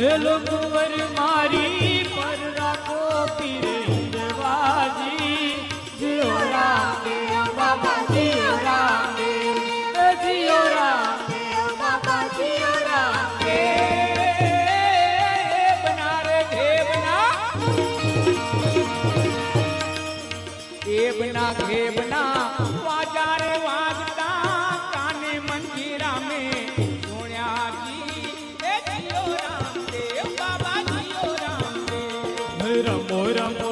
Hello Kunwar મારી પર રાખો પીરે હિંદવાજી જીઓ બાબા જીઓ રામ દેવ જીઓ રામ દેવ બાબા જીઓ વાગતા દેવ રમો રમો રામ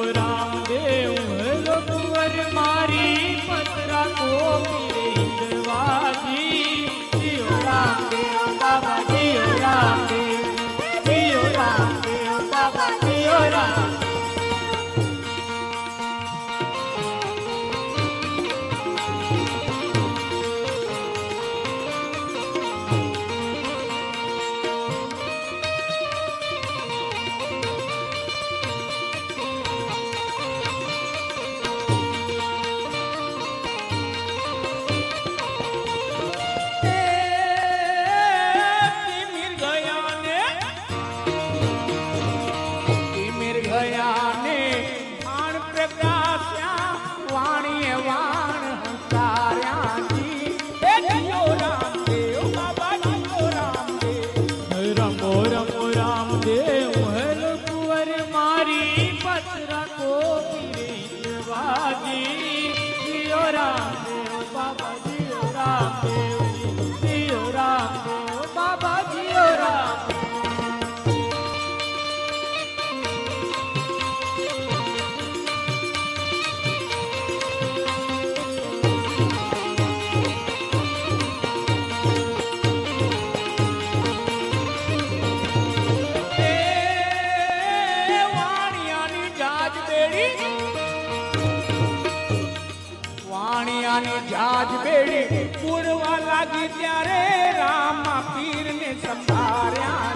વાણિયાની જાજ બેડી પૂરવા લાગી ત્યારે રામા પીરને સંભાળ્યા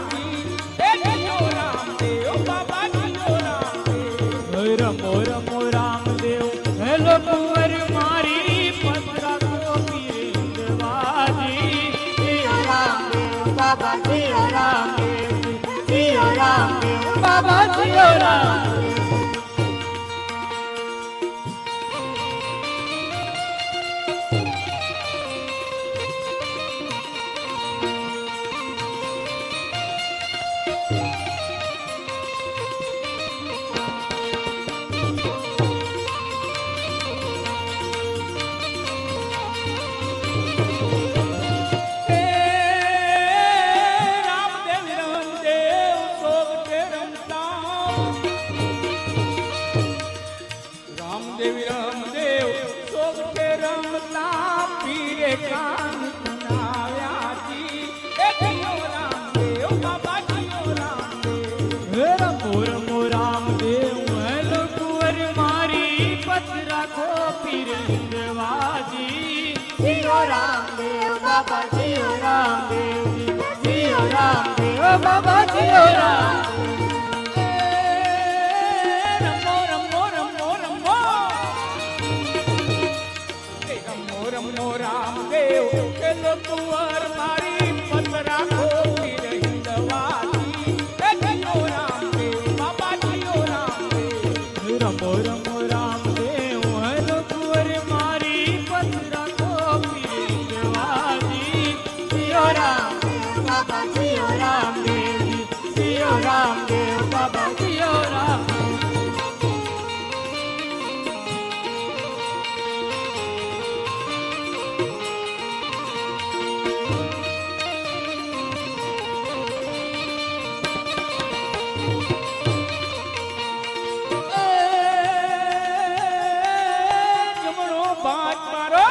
રામદેવ બાબા રમો રમો રામદેવ હેલો કુંવર મારી પતરા કોપી હિંદવાજી બાબા રામદેવ બાબા રામ રામદેવ. રામદેવ રામદેવ સોગટે રમતા પીરે કાન બાબા જીઓ રામદેવ જીઓ રામદેવ બાબા જીઓ રામ રમો રમો રમો રમો. રમો રમો રામદેવ કેલો કુંવર મારી. મારો.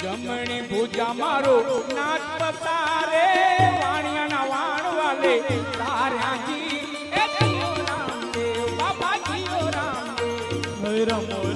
જમણી ભૂજા મારો નાચ પસારે. વાણિયાના રામ રમો